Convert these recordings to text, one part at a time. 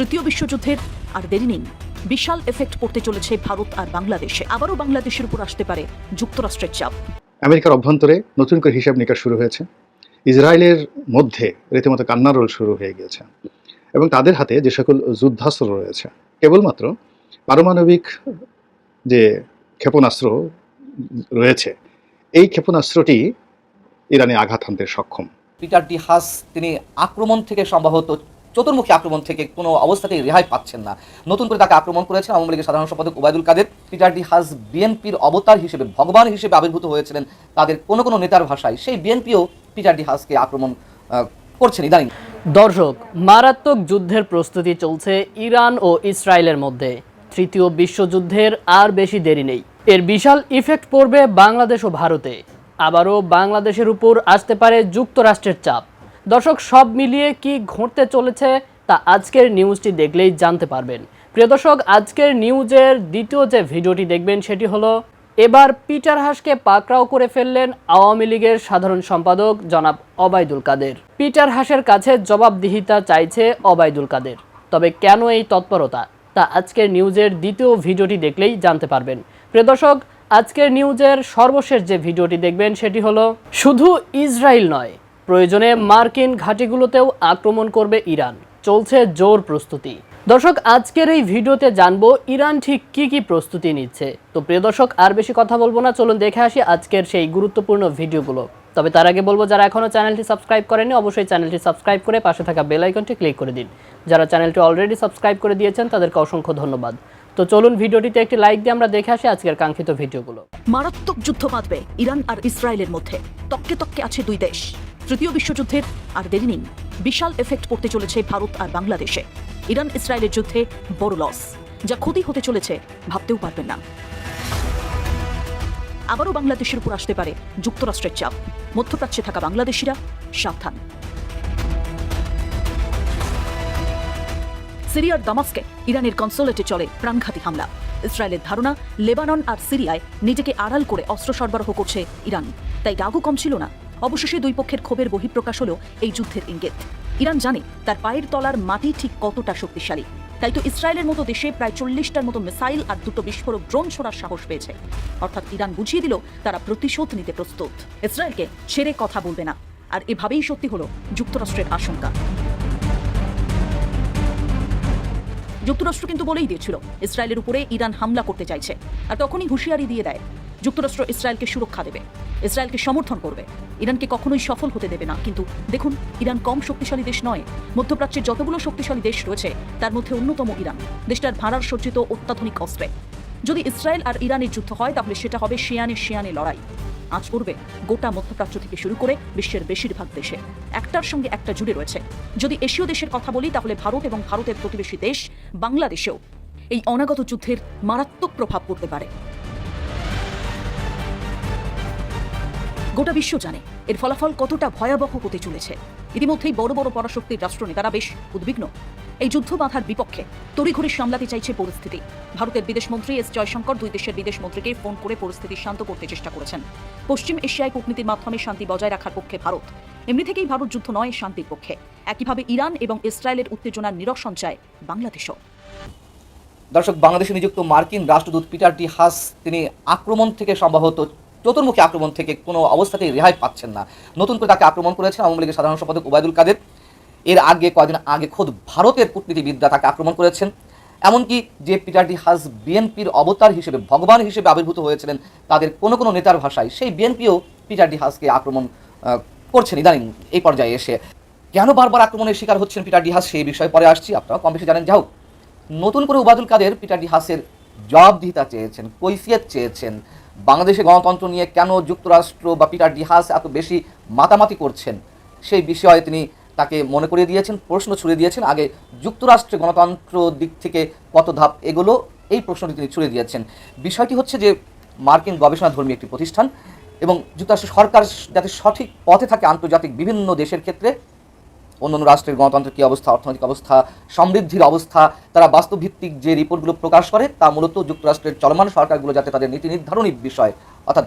তৃতীয় বিশ্বযুদ্ধের আর দেরি নেই। বিশাল এফেক্ট পড়তে চলেছে ভারত আর বাংলাদেশে। আবারও বাংলাদেশের উপর আসতে পারে যুক্তরাষ্ট্রের চাপ। আমেরিকার অভ্যন্তরে নতুন করে হিসাব নিকাশ শুরু হয়েছে। ইসরায়েলের মধ্যে রীতিমতো কান্নারোল শুরু হয়ে গিয়েছে। এবং তাদের হাতে যে সকল যুদ্ধাস্ত্র রয়েছে কেবলমাত্র পারমাণবিক যে ক্ষেপণাস্ত্র রয়েছে এই ক্ষেপণাস্ত্রটি ইরানে আঘাত হানতে সক্ষম। পিটার ডি হাস তিনি আক্রমণ থেকে সম্ভবত চতুর্মুখী আক্রমণ থেকে কোনো অবস্থাতেই রেহাই পাচ্ছেন না। নতুন করে তাকে আক্রমণ করেছেন আওয়ামী লীগের সাধারণ সম্পাদক Obaidul Quader. Peter D Haas বিএনপির অবতার হিসেবে, ভগবান হিসেবে আবির্ভূত হয়েছিলেন তাদের কোনো কোনো নেতার ভাষায়। সেই বিএনপিও পিটার ডি হাসকে আক্রমণ করছেন ইদানিং। দর্শক, মারাত্মক যুদ্ধের প্রস্তুতি চলছে ইরান ও ইসরায়েলের মধ্যে। তৃতীয় বিশ্বযুদ্ধের আর বেশি দেরি নেই। এর বিশাল ইফেক্ট পড়বে বাংলাদেশ ও ভারতে। আবারও বাংলাদেশের উপর আসতে পারে যুক্তরাষ্ট্রের চাপ। দর্শক, সব মিলিয়ে কি ঘটতে চলেছে তা আজকের নিউজটি দেখলেই জানতে পারবেন। প্রিয় দর্শক, আজকের নিউজের দ্বিতীয় যে ভিডিওটি দেখবেন সেটি হলো, এবার পিটার হাসকে পাকড়াও করে ফেললেন আওয়ামী লীগের সাধারণ সম্পাদক জনাব অবায়দুল কাদের। পিটার হাসের কাছে জবাবদিহিতা চাইছে অবায়দুল কাদের। তবে কেন এই তৎপরতা? তা আজকের নিউজের দ্বিতীয় ভিডিওটি দেখলেই জানতে পারবেন। প্রিয় দর্শক, আজকের নিউজের সর্বশেষ যে ভিডিওটি দেখবেন সেটি হলো, শুধু ইসরায়েল নয় প্রয়োজনে মার্কিন ঘাঁটিগুলোতেও আক্রমণ করবে ইরান। চলছে জোর প্রস্তুতি। দর্শক, আজকের এই ভিডিওতে জানব ইরান ঠিক কি কি প্রস্তুতি নিচ্ছে। তো প্রিয় দর্শক, আর বেশি কথা বলব না, চলুন দেখে আসি আজকের সেই গুরুত্বপূর্ণ ভিডিওগুলো। তবে তার আগে বলব, যারা এখনও চ্যানেলটি সাবস্ক্রাইব করেনি অবশ্যই চ্যানেলটি সাবস্ক্রাইব করে পাশে থাকা বেল আইকনটি ক্লিক করে দিন। যারা চ্যানেলটি অলরেডি সাবস্ক্রাইব করে দিয়েছেন, তাদেরকে অসংখ্য ধন্যবাদ। তো চলুন ভিডিওটিতে একটি লাইক দিয়ে আমরা দেখে আসি আজকের কাঙ্ক্ষিত ভিডিওগুলো। মারাত্মক যুদ্ধ বাঁধবে ইরান আর ইসরায়েলের মধ্যে। তককে তককে আছে দুই দেশ। তৃতীয় বিশ্বযুদ্ধের আর দেরি নেই। বিশাল এফেক্ট পড়তে চলেছে ভারত আর বাংলাদেশে। ইরান ইসরায়েলের যুদ্ধে বড় লস যা ক্ষতি হতে চলেছে ভাবতেও পারবেন না। আবারও বাংলাদেশের উপর আসতে পারে যুক্তরাষ্ট্রের চাপ। মধ্যপ্রাচ্যে থাকা বাংলাদেশিরা সাবধান। সিরিয়ার দামাস্কে ইরানের কনসোলেটে চলে প্রাণঘাতী হামলা। ইসরায়েলের ধারণা, লেবানন আর সিরিয়ায় নিজেকে আড়াল করে অস্ত্র সরবরাহ করছে ইরান। তাই রাগও কম ছিল না। অবশেষে দুই পক্ষের ক্ষোভের বহিঃপ্রকাশ হলো এই যুদ্ধের ইঙ্গিত। ইরান জানে তার পায়ের তলার মাটি ঠিক কতটা শক্তিশালী। তাই তো ইসরায়েলের মতো দেশে প্রায় চল্লিশটার মতো মিসাইল আর দুটো বিস্ফোরক ড্রোন ছোড়ার সাহস পেয়েছে। অর্থাৎ ইরান বুঝিয়ে দিল, তারা প্রতিশোধ নিতে প্রস্তুত। ইসরায়েলকে ছেড়ে কথা বলবে না। আর এভাবেই সত্যি হলো যুক্তরাষ্ট্রের আশঙ্কা। যুক্তরাষ্ট্র কিন্তু বলেই দিয়েছিল, ইসরায়েলের উপরে ইরান হামলা করতে চাইছে। আর তখনই হুঁশিয়ারি দিয়ে দেয় যুক্তরাষ্ট্র ইসরায়েলকে সুরক্ষা দেবে, ইসরায়েলকে সমর্থন করবে। ইরানকে কখনোই সফল হতে দেবে না। কিন্তু দেখুন, ইরান কম শক্তিশালী দেশ নয়। মধ্যপ্রাচ্যের যতগুলো শক্তিশালী দেশ রয়েছে, তার মধ্যে অন্যতম ইরান। দেশটার ভাড়ার সজ্জিত অত্যাধুনিক অস্ত্রে। যদি ইসরায়েল আর ইরানের যুদ্ধ হয়, তাহলে সেটা হবে শিয়ানে শিয়ানে লড়াই। আজ করবে গোটা মধ্যপ্রাচ্য থেকে শুরু করে বিশ্বের বেশিরভাগ দেশে একটার সঙ্গে একটা জুড়ে রয়েছে। যদি এশীয় দেশের কথা বলি, তাহলে ভারত এবং ভারতের প্রতিবেশী দেশ বাংলাদেশেও এই অনাগত যুদ্ধের মারাত্মক প্রভাব পড়তে পারে। গোটা বিশ্ব জানে, এর ফলাফল কতটা ভয়াবহ হতে চলেছে। ইতিমধ্যেই বড় বড় পরাশক্তির রাষ্ট্রনেতারা বেশ উদ্বিগ্ন। এই যুদ্ধ বাধার বিপক্ষে তড়িঘড়ি সামলাতে চাইছে পরিস্থিতি। ভারতের বিদেশমন্ত্রী এস জয়শঙ্কর দুই দেশের বিদেশমন্ত্রীকে ফোন করে পরিস্থিতি শান্ত করতে চেষ্টা করেছেন। পশ্চিম এশিয়ায় কূটনীতির মাধ্যমে শান্তি বজায় রাখার পক্ষে ভারত। এমনি থেকেই ভারত যুদ্ধ নয়, শান্তির পক্ষে। একইভাবে ইরান এবং ইসরায়েলের উত্তেজনার নিরসন চায় বাংলাদেশও। দর্শক, বাংলাদেশে নিযুক্ত মার্কিন রাষ্ট্রদূত পিটার ডি হাস, তিনি আক্রমণ থেকে সম্ভবত চতুর্মুখী আক্রমণ থেকে কোনো অবস্থাতেই রেহাই পাচ্ছেন না। নতুন করে তাকে আক্রমণ করেছেন আওয়ামী লীগের সাধারণ সম্পাদক ওবায়দুল কাদের। এর আগে কয়েকদিন আগে খোদ ভারতের কূটনীতিবিদরা তাকে আক্রমণ করেছেন। এমনকি যে পিটার ডি হাস বিএনপির অবতার হিসেবে, ভগবান হিসেবে আবির্ভূত হয়েছিলেন তাদের কোনো কোনো নেতার ভাষায়, সেই বিএনপিও পিটার ডি হাসকে আক্রমণ করছেন ইদানিং এই পর্যায়ে এসে। কেন বারবার আক্রমণের শিকার হচ্ছেন পিটার ডি হাস সেই বিষয়ে পরে আসছি, আপনারা কম বেশি জানেন। যাও নতুন করে ওবায়দুল কাদের পিটার ডি হাসের জবাবদিহিতা চেয়েছেন, কৈফিয়ত চেয়েছেন বাংলাদেশে গণতন্ত্র নিয়ে কেন যুক্তরাষ্ট্র বা পিটার ডি হাস এত বেশি মাতামাতি করছেন? সেই বিষয়ে তিনি তাকে মনে করিয়ে দিয়েছেন, প্রশ্ন ছুড়ে দিয়েছেন। আগে যুক্তরাষ্ট্রে গণতন্ত্র দিক থেকে কত ধাপ এগুলো, এই প্রশ্নটি তিনি ছুড়ে দিয়েছেন। বিষয়টি হচ্ছে যে মার্কিন গবেষণা ধর্মী একটি প্রতিষ্ঠান এবং যুক্তরাষ্ট্র সরকার যাতে সঠিক পথে থাকে আন্তর্জাতিক বিভিন্ন দেশের ক্ষেত্রে অন্যান্য রাষ্ট্রের গণতন্ত্রের কী অবস্থা, অর্থনৈতিক অবস্থা, সমৃদ্ধির অবস্থা, তারা বাস্তবভিত্তিক যে রিপোর্টগুলো প্রকাশ করে, তা মূলত যুক্তরাষ্ট্রের চলমান সরকারগুলো যাতে তাদের নীতি নির্ধারণী বিষয়, অর্থাৎ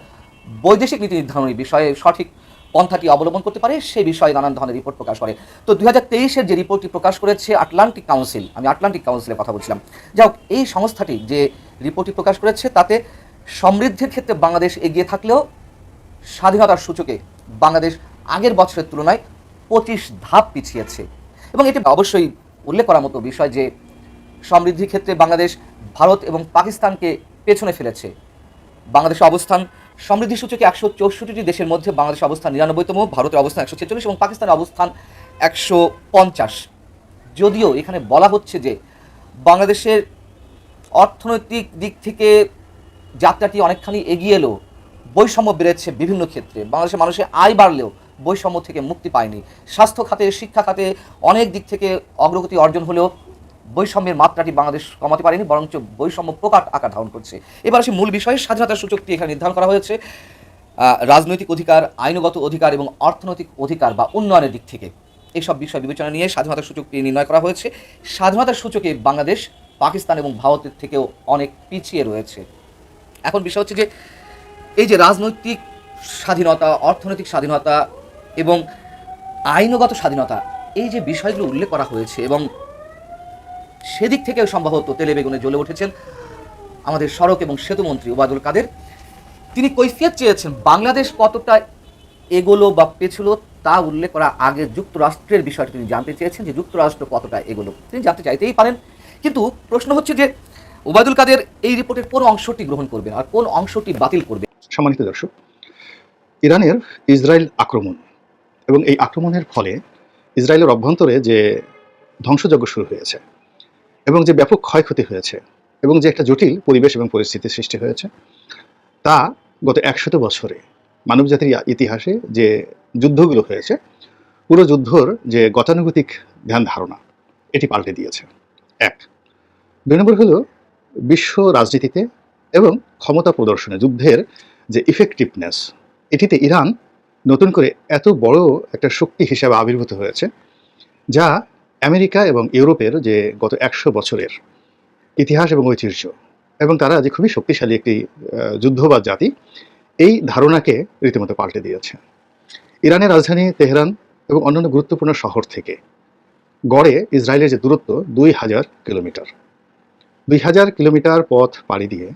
বৈদেশিক নীতি নির্ধারণী বিষয়ে সঠিক পন্থাটি অবলম্বন করতে পারে, সে বিষয়ে নানান ধরনের রিপোর্ট প্রকাশ করে। তো দুই হাজার তেইশের যে রিপোর্টটি প্রকাশ করেছে আটলান্টিক কাউন্সিল, আমি আটলান্টিক কাউন্সিলের কথা বলছিলাম। যাই হোক, এই সংস্থাটি যে রিপোর্টটি প্রকাশ করেছে, তাতে সমৃদ্ধির ক্ষেত্রে বাংলাদেশ এগিয়ে থাকলেও স্বাধীনতার সূচকে বাংলাদেশ আগের বছরের তুলনায় পঁচিশ ধাপ পিছিয়েছে। এবং এটি অবশ্যই উল্লেখ করার মতো বিষয় যে সমৃদ্ধির ক্ষেত্রে বাংলাদেশ, ভারত এবং পাকিস্তানকে পেছনে ফেলেছে। বাংলাদেশের অবস্থান, সমৃদ্ধি সূচকে একশো চৌষট্টিটি দেশের মধ্যে বাংলাদেশের অবস্থান নিরানব্বইতম, ভারতের অবস্থান একশো ছেচল্লিশ এবং পাকিস্তানের অবস্থান একশো পঞ্চাশ। যদিও এখানে বলা হচ্ছে যে বাংলাদেশের অর্থনৈতিক দিক থেকে যাত্রাটি অনেকখানি এগিয়ে এলো, বৈষম্য বেড়েছে বিভিন্ন ক্ষেত্রে। বাংলাদেশের মানুষের আয় বাড়লেও বৈষম্য থেকে মুক্তি পায়নি। স্বাস্থ্য খাতে, শিক্ষা খাতে অনেক দিক থেকে অগ্রগতি অর্জন হলেও বৈষম্যের মাত্রাটি বাংলাদেশ কমাতে পারেনি, বরঞ্চ বৈষম্য প্রকাট আকার ধারণ করছে। এবার আসি মূল বিষয়ে, স্বাধীনতার সূচকটি এখানে নির্ধারণ করা হয়েছে। রাজনৈতিক অধিকার, আইনগত অধিকার এবং অর্থনৈতিক অধিকার বা উন্নয়নের দিক থেকে। এইসব বিষয় বিবেচনা নিয়ে স্বাধীনতার সূচকটি নির্ণয় করা হয়েছে। স্বাধীনতার সূচকে বাংলাদেশ, পাকিস্তান এবং ভারতের থেকেও অনেক পিছিয়ে রয়েছে। এখন বিষয় হচ্ছে যে, এই যে রাজনৈতিক স্বাধীনতা, অর্থনৈতিক স্বাধীনতা এবং আইনগত স্বাধীনতা, এই যে বিষয়গুলো উল্লেখ করা হয়েছে এবং সেদিক থেকেও সম্ভবত তেলে বেগুনে জ্বলে উঠেছেন আমাদের সড়ক এবং সেতুমন্ত্রী ওবায়দুল কাদের। তিনি কৈফিয়ত চেয়েছেন বাংলাদেশ কতটা এগোলো বা পেছলো তা উল্লেখ করা আগে যুক্তরাষ্ট্রের বিষয়টা তিনি জানতে চেয়েছেন যে যুক্তরাষ্ট্র কতটা এগোলো। তিনি জানতে চাইতেই পারেন। কিন্তু প্রশ্ন হচ্ছে যে ওবায়দুল কাদের এই রিপোর্টের কোন অংশটি গ্রহণ করবে আর কোন অংশটি বাতিল করবে সম্মানিত দর্শক, ইরানের ইসরায়েল আক্রমণ এবং এই আক্রমণের ফলে ইসরায়েলের অভ্যন্তরে যে ধ্বংসযজ্ঞ শুরু হয়েছে এবং যে ব্যাপক ক্ষয়ক্ষতি হয়েছে এবং যে একটা জটিল পরিবেশ এবং পরিস্থিতির সৃষ্টি হয়েছে, তা গত একশত বছরে মানবজাতির ইতিহাসে যে যুদ্ধগুলো হয়েছে, পুরো যুদ্ধর যে গতানুগতিক ধ্যান ধারণা, এটি পাল্টে দিয়েছে। এক, দুই নম্বর হলো বিশ্ব রাজনীতিতে এবং ক্ষমতা প্রদর্শনে যুদ্ধের যে ইফেক্টিভনেস এটিতে ইরান নতুন করে এত বড় একটা শক্তি হিসাবে আবির্ভূত হয়েছে, যা আমেরিকা এবং ইউরোপের যে গত একশো বছরের ইতিহাস এবং ঐতিহ্য, এবং তারা যে খুবই শক্তিশালী একটি যুদ্ধবাদ জাতি, এই ধারণাকে রীতিমতো পাল্টে দিয়েছে। ইরানের রাজধানী তেহরান এবং অন্যান্য গুরুত্বপূর্ণ শহর থেকে গড়ে ইসরায়েলের যে দূরত্ব দুই হাজার কিলোমিটার। দুই হাজার কিলোমিটার পথ পাড়ি দিয়ে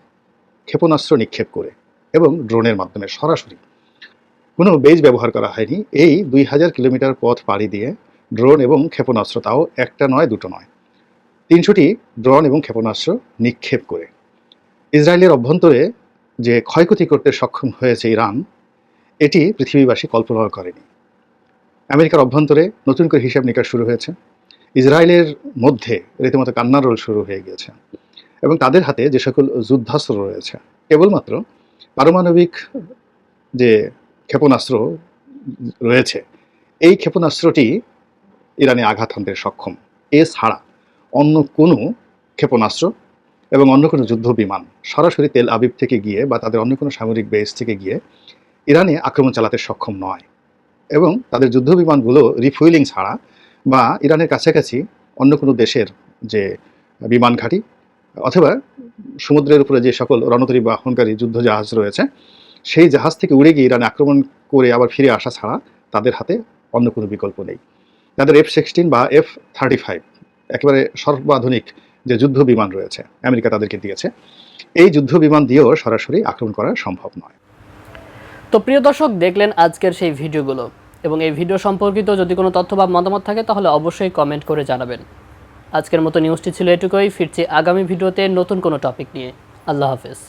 ক্ষেপণাস্ত্র নিক্ষেপ করে এবং ড্রোনের মাধ্যমে সরাসরি কোনো বেজ ব্যবহার করা হয়নি। এই দুই হাজার কিলোমিটার পথ পাড়ি দিয়ে ড্রোন এবং ক্ষেপণাস্ত্র তাও একটা নয়, দুটো নয়। তিনশোটি ড্রোন এবং ক্ষেপণাস্ত্র নিক্ষেপ করে। ইসরায়েলের অভ্যন্তরে যে ক্ষয়ক্ষতি করতে সক্ষম হয়েছে ইরান, এটি পৃথিবীবাসী কল্পনাও করেনি। আমেরিকার অভ্যন্তরে নতুন করে হিসাব নিকাশ শুরু হয়েছে। ইসরায়েলের মধ্যে রীতিমতো কান্নার রোল শুরু হয়ে গিয়েছে এবং তাদের হাতে যে সকল যুদ্ধাস্ত্র রয়েছে, কেবলমাত্র পারমাণবিক যে ক্ষেপণাস্ত্র রয়েছে। এই ক্ষেপণাস্ত্রটি ইরানে আঘাত হানতে সক্ষম। এছাড়া অন্য কোনো ক্ষেপণাস্ত্র এবং অন্য কোনো যুদ্ধ বিমান সরাসরি তেল আবিব থেকে গিয়ে বা তাদের অন্য কোনো সামরিক বেস থেকে গিয়ে ইরানে আক্রমণ চালাতে সক্ষম নয় এবং তাদের যুদ্ধ বিমানগুলো রিফুয়েলিং ছাড়া বা ইরানের কাছাকাছি অন্য কোনো দেশের যে বিমান ঘাঁটি অথবা সমুদ্রের উপরে যে সকল রণতরী বাহনকারী যুদ্ধ জাহাজ রয়েছে সেই জাহাজ থেকে উড়ে গিয়ে ইরানে আক্রমণ করে আবার ফিরে আসা ছাড়া তাদের হাতে অন্য কোনো বিকল্প নেই। তাদের এফ সিক্সটিন বা এফ থার্টি ফাইভ একেবারে সর্বাধুনিক যে যুদ্ধ বিমান রয়েছে, আমেরিকা তাদেরকে দিয়েছে, এই যুদ্ধ বিমান দিয়েও সরাসরি আক্রমণ করা সম্ভব নয়। তো প্রিয় দর্শক, দেখলেন আজকের সেই ভিডিওগুলো। এবং এই ভিডিও সম্পর্কিত যদি কোনো তথ্য বা মতামত থাকে, তাহলে অবশ্যই কমেন্ট করে জানাবেন। আজকের মতো নিউজটি ছিল এটুকুই। ফিরছি আগামী ভিডিওতে নতুন কোনো টপিক নিয়ে। আল্লাহ হাফেজ।